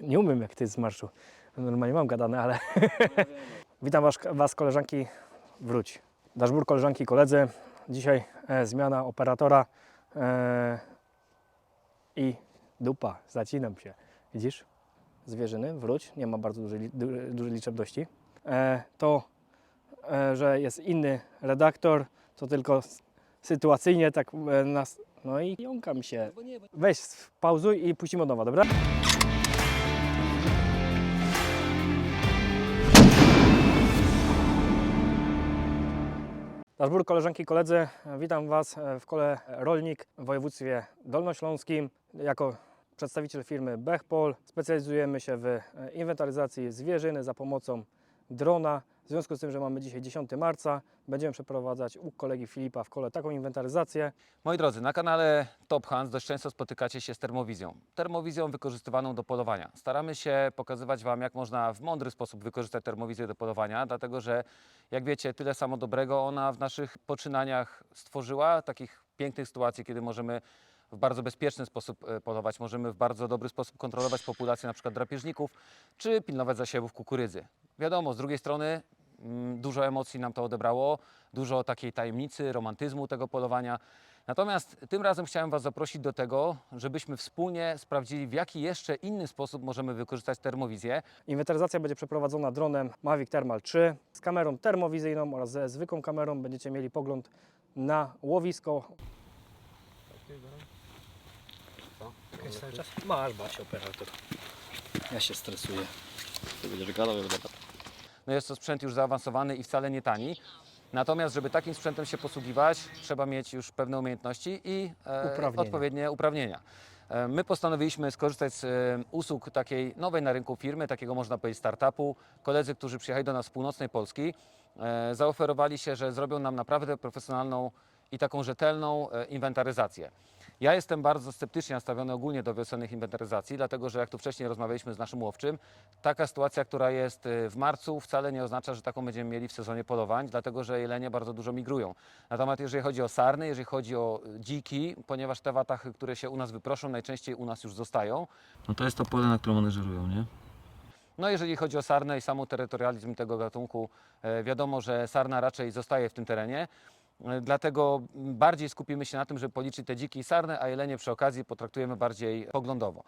Nie umiem jak ty z marszu. Normalnie mam gadane, ale... Witam was, was koleżanki, wróć. Daszbur koleżanki i koledzy. Dzisiaj e, zmiana operatora e, i dupa, zacinam się. Widzisz? Zwierzyny, wróć, nie ma bardzo dużej, du- dużej liczebności. E, to, e, że jest inny redaktor, to tylko sytuacyjnie tak e, nas... No i jąkam się. Weź, pauzuj i puścimy od nowa, dobra? Daszbur, koleżanki i koledzy, witam Was w kole Rolnik w województwie dolnośląskim. Jako przedstawiciel firmy Bechpol specjalizujemy się w inwentaryzacji zwierzyny za pomocą drona. W związku z tym, że mamy dzisiaj 10 marca, będziemy przeprowadzać u kolegi Filipa w kole taką inwentaryzację. Moi drodzy, na kanale Top Hans dość często spotykacie się z termowizją. Termowizją wykorzystywaną do polowania. Staramy się pokazywać Wam, jak można w mądry sposób wykorzystać termowizję do polowania, dlatego że, jak wiecie, tyle samo dobrego ona w naszych poczynaniach stworzyła, takich pięknych sytuacji, kiedy możemy w bardzo bezpieczny sposób e, polować, możemy w bardzo dobry sposób kontrolować populację przykład drapieżników, czy pilnować zasiewów kukurydzy. Wiadomo, z drugiej strony mm, dużo emocji nam to odebrało, dużo takiej tajemnicy, romantyzmu tego polowania. Natomiast tym razem chciałem Was zaprosić do tego, żebyśmy wspólnie sprawdzili, w jaki jeszcze inny sposób możemy wykorzystać termowizję. Inwentaryzacja będzie przeprowadzona dronem Mavic Thermal 3 z kamerą termowizyjną oraz ze zwykłą kamerą. Będziecie mieli pogląd na łowisko. Kręci cały czas? Masz, operator. Ja się stresuję. Ty będziesz gadał, ja będę gadał. No jest to sprzęt już zaawansowany i wcale nie tani. Natomiast, żeby takim sprzętem się posługiwać, trzeba mieć już pewne umiejętności i e, Uprawnienia. odpowiednie uprawnienia. E, My postanowiliśmy skorzystać z e, usług takiej nowej na rynku firmy, takiego można powiedzieć startupu. Koledzy, którzy przyjechali do nas z północnej Polski, e, zaoferowali się, że zrobią nam naprawdę profesjonalną i taką rzetelną e, inwentaryzację. Ja jestem bardzo sceptycznie nastawiony ogólnie do wiosennych inwentaryzacji, dlatego że jak tu wcześniej rozmawialiśmy z naszym łowczym, taka sytuacja, która jest y, w marcu wcale nie oznacza, że taką będziemy mieli w sezonie polowań, dlatego że jelenie bardzo dużo migrują. Natomiast jeżeli chodzi o sarny, jeżeli chodzi o y, dziki, ponieważ te watachy, które się u nas wyproszą, najczęściej u nas już zostają, No to jest to pole, na którym one żerują, nie? no jeżeli chodzi o sarnę i sam terytorializm tego gatunku, e, wiadomo, że sarna raczej zostaje w tym terenie. Dlatego bardziej skupimy się na tym, żeby policzyć te dziki i sarny, a jelenie przy okazji potraktujemy bardziej poglądowo.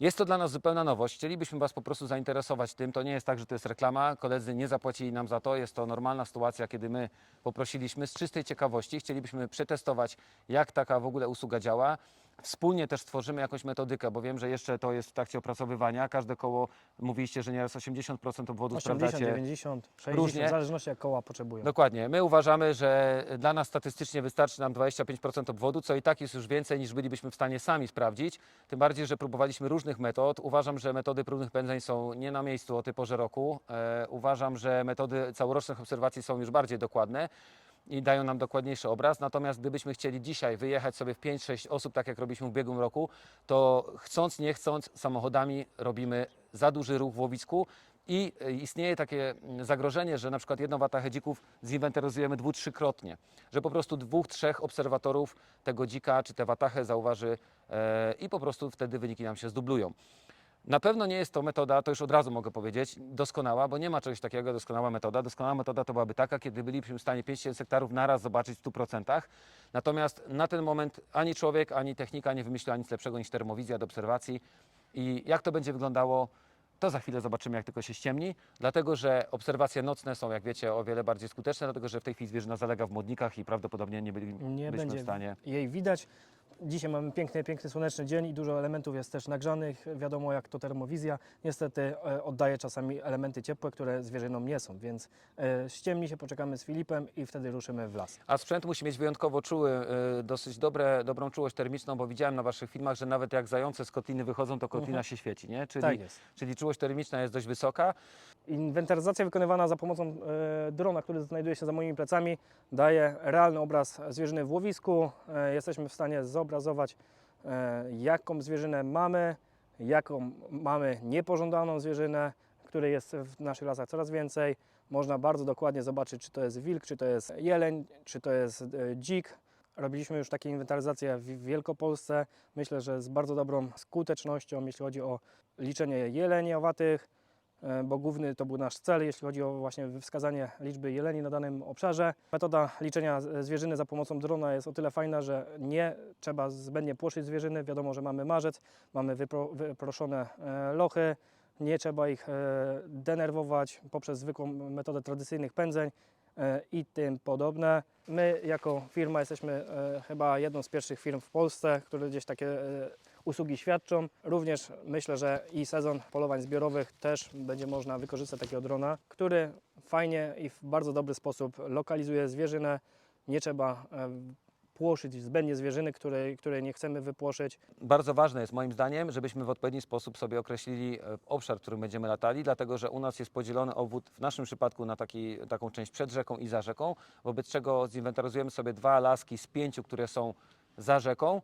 Jest to dla nas zupełna nowość. Chcielibyśmy Was po prostu zainteresować tym. To nie jest tak, że to jest reklama. Koledzy nie zapłacili nam za to. Jest to normalna sytuacja, kiedy my poprosiliśmy z czystej ciekawości. Chcielibyśmy przetestować, jak taka w ogóle usługa działa. Wspólnie też stworzymy jakąś metodykę, bo wiem, że jeszcze to jest w trakcie opracowywania. Każde koło, mówiliście, że nieraz 80% obwodów 80, sprawdzacie. 90, 60, różnie. w zależności jak koła potrzebują. Dokładnie. My uważamy, że dla nas statystycznie wystarczy nam 25% obwodu, co i tak jest już więcej niż bylibyśmy w stanie sami sprawdzić. Tym bardziej, że próbowaliśmy różnych metod. Uważam, że metody próbnych pędzeń są nie na miejscu o tej porze roku. E, uważam, że metody całorocznych obserwacji są już bardziej dokładne i dają nam dokładniejszy obraz. Natomiast gdybyśmy chcieli dzisiaj wyjechać sobie w 5-6 osób, tak jak robiliśmy w ubiegłym roku, to chcąc, nie chcąc, samochodami robimy za duży ruch w łowisku i e, istnieje takie mm, zagrożenie, że na przykład jedną watachę dzików zinwentaryzujemy dwu, trzykrotnie, że po prostu dwóch, trzech obserwatorów tego dzika czy tę watachę zauważy e, i po prostu wtedy wyniki nam się zdublują. Na pewno nie jest to metoda, to już od razu mogę powiedzieć, doskonała, bo nie ma czegoś takiego, doskonała metoda. Doskonała metoda to byłaby taka, kiedy bylibyśmy w stanie 5000 hektarów naraz zobaczyć w 100%. Natomiast na ten moment ani człowiek, ani technika nie wymyśliła nic lepszego niż termowizja do obserwacji. I jak to będzie wyglądało, to za chwilę zobaczymy, jak tylko się ściemni, dlatego że obserwacje nocne są, jak wiecie, o wiele bardziej skuteczne, dlatego że w tej chwili zwierzyna zalega w modnikach i prawdopodobnie nie bylibyśmy nie będzie w stanie. jej widać. Dzisiaj mamy piękny, piękny słoneczny dzień i dużo elementów jest też nagrzanych. Wiadomo jak to termowizja. Niestety e, oddaje czasami elementy ciepłe, które zwierzynom nie są, więc e, ściemni się, poczekamy z Filipem i wtedy ruszymy w las. A sprzęt musi mieć wyjątkowo czuły, y, dosyć dobre, dobrą czułość termiczną, bo widziałem na Waszych filmach, że nawet jak zające z kotliny wychodzą, to kotlina Mhm. się świeci, nie? Czyli, Tak jest. czyli czułość termiczna jest dość wysoka. Inwentaryzacja wykonywana za pomocą e, drona, który znajduje się za moimi plecami, daje realny obraz zwierzyny w łowisku. E, jesteśmy w stanie zobrazować, e, jaką zwierzynę mamy, jaką mamy niepożądaną zwierzynę, której jest w naszych lasach coraz więcej. Można bardzo dokładnie zobaczyć, czy to jest wilk, czy to jest jeleń, czy to jest e, dzik. Robiliśmy już takie inwentaryzacje w Wielkopolsce. Myślę, że z bardzo dobrą skutecznością, jeśli chodzi o liczenie jeleniowatych, e, bo główny to był nasz cel, jeśli chodzi o właśnie wskazanie liczby jeleni na danym obszarze. Metoda liczenia z- zwierzyny za pomocą drona jest o tyle fajna, że nie trzeba zbędnie płoszyć zwierzyny. Wiadomo, że mamy marzec, mamy wypro, wyproszone e, lochy, nie trzeba ich e, denerwować poprzez zwykłą metodę tradycyjnych pędzeń e, i tym podobne. My jako firma jesteśmy e, chyba jedną z pierwszych firm w Polsce, które gdzieś takie e, usługi świadczą. Również myślę, że i sezon polowań zbiorowych też będzie można wykorzystać takiego drona, który fajnie i w bardzo dobry sposób lokalizuje zwierzynę. Nie trzeba e, płoszyć zbędnie zwierzyny, której, której nie chcemy wypłoszyć. Bardzo ważne jest moim zdaniem, żebyśmy w odpowiedni sposób sobie określili e, obszar, w którym będziemy latali, dlatego że u nas jest podzielony obwód w naszym przypadku na taki, taką część przed rzeką i za rzeką, wobec czego zinwentaryzujemy sobie dwa laski z pięciu, które są za rzeką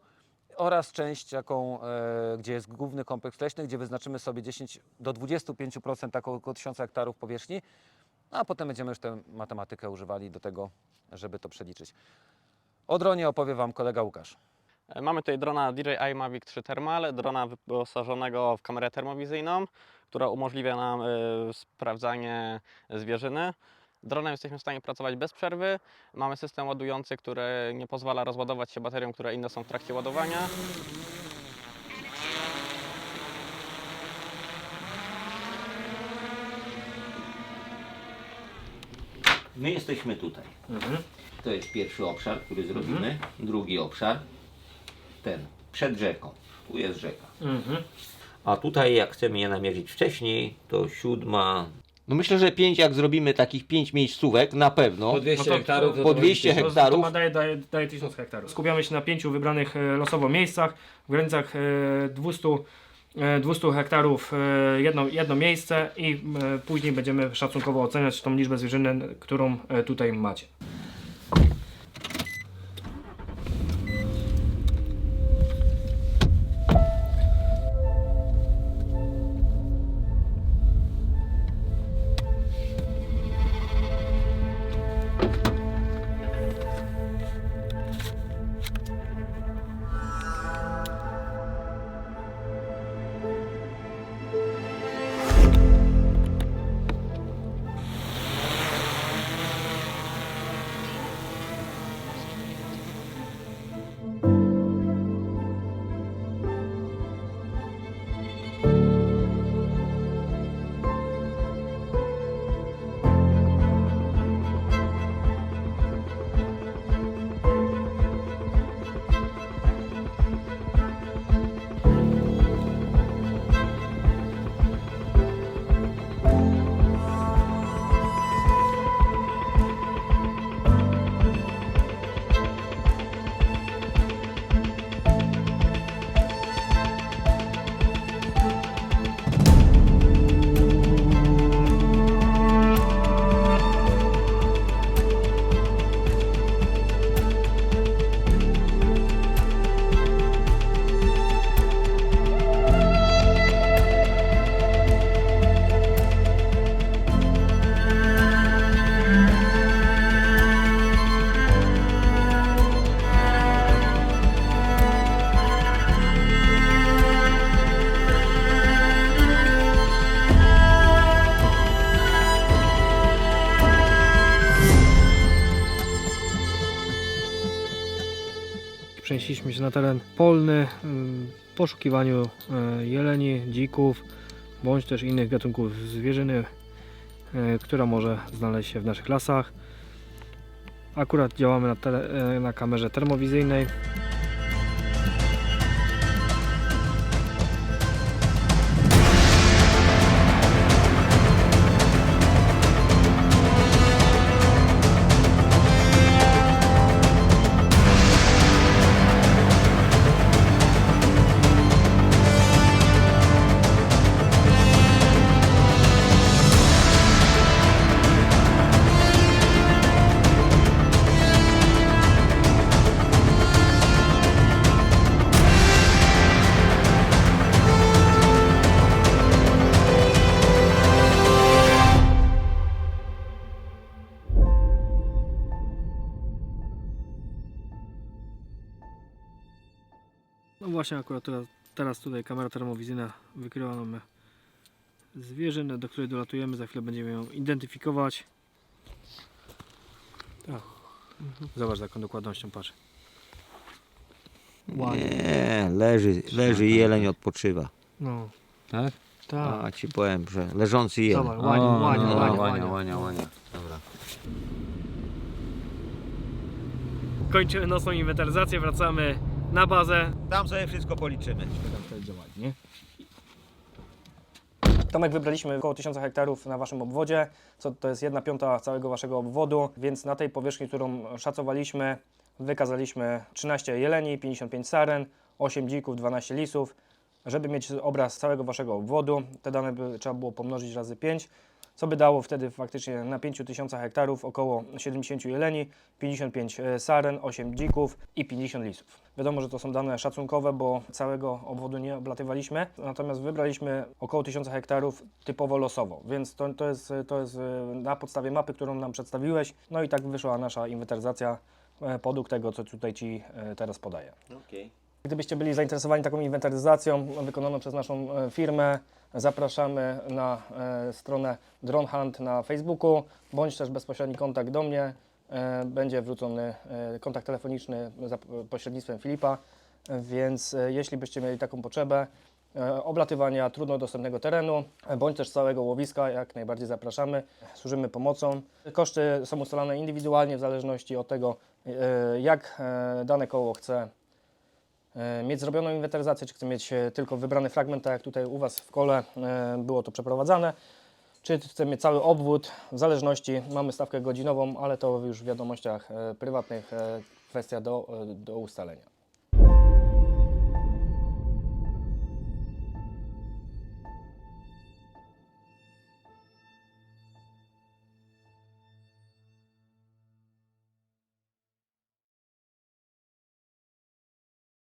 oraz część taką, e, gdzie jest główny kompleks leśny, gdzie wyznaczymy sobie 10 do 25% tak około 1000 hektarów powierzchni, a potem będziemy już tę matematykę używali do tego, żeby to przeliczyć. O dronie opowie Wam kolega Łukasz. Mamy tutaj drona DJI Mavic 3 Thermal, drona wyposażonego w kamerę termowizyjną, która umożliwia nam e, sprawdzanie zwierzyny. Dronem jesteśmy w stanie pracować bez przerwy. Mamy system ładujący, który nie pozwala rozładować się bateriom, które inne są w trakcie ładowania. My jesteśmy tutaj. To jest pierwszy obszar, który zrobimy. Drugi obszar, ten, przed rzeką. Tu jest rzeka. A tutaj, jak chcemy je namierzyć wcześniej, to siódma. No myślę, że pięć, jak zrobimy takich pięć miejscówek, na pewno. 200 No to- hektarów. po 200 To, to hektarów. ma daje, daje, daje 1000 hektarów. Skupiamy się na pięciu wybranych e, losowo miejscach, w granicach e, 200, e, 200 hektarów e, jedno, jedno miejsce i e, później będziemy szacunkowo oceniać tą liczbę zwierzyny, którą e, tutaj macie. Przenieśliśmy się na teren polny w poszukiwaniu e, jeleni, dzików bądź też innych gatunków zwierzyny, e, która może znaleźć się w naszych lasach. Akurat działamy na, e, na kamerze termowizyjnej. Właśnie akurat teraz, tutaj kamera termowizyjna wykryła nam zwierzynę, do której dolatujemy. Za chwilę będziemy ją identyfikować. Tak. Zobacz, z jaką dokładnością patrzę. Ładnie. Nie, leży, leży jeleń odpoczywa. No, Tak? tak. A ci powiem, że leżący jeleń. Zobacz, łania, łania, no, łania, łania, łania. łania, łania. Dobra. Kończymy nocną inwentaryzację, wracamy na bazę. Tam sobie wszystko policzymy. Tomek wybraliśmy około 1000 hektarów na waszym obwodzie, co to jest 1 piąta całego waszego obwodu, więc na tej powierzchni, którą szacowaliśmy, wykazaliśmy 13 jeleni, 55 saren, 8 dzików, 12 lisów. Żeby mieć obraz całego waszego obwodu, te dane by trzeba było pomnożyć razy 5, co by dało wtedy faktycznie na 5000 hektarów około 70 jeleni, 55 saren, 8 dzików i 50 lisów. Wiadomo, że to są dane szacunkowe, bo całego obwodu nie oblatywaliśmy, natomiast wybraliśmy około 1000 hektarów typowo losowo, więc to, to, jest, to jest e, na podstawie mapy, którą nam przedstawiłeś, no i tak wyszła nasza inwentaryzacja e, podług tego, co tutaj Ci e, teraz podaję. Gdybyście byli zainteresowani taką inwentaryzacją wykonaną przez naszą e, firmę, zapraszamy na e, stronę Drone Hunt na Facebooku, bądź też bezpośredni kontakt do mnie. E, Będzie wrzucony kontakt telefoniczny za pośrednictwem Filipa, więc jeśli byście mieli taką potrzebę oblatywania trudno dostępnego terenu, bądź też całego łowiska, jak najbardziej zapraszamy. Służymy pomocą. Koszty są ustalane indywidualnie w zależności od tego, jak dane koło chce mieć zrobioną inwentaryzację, czy chce mieć e, tylko wybrany fragment, tak jak tutaj u Was w kole e, było to przeprowadzane, czy chce mieć cały obwód, w zależności, mamy stawkę godzinową, ale to już w wiadomościach e, prywatnych e, kwestia do, e, do ustalenia.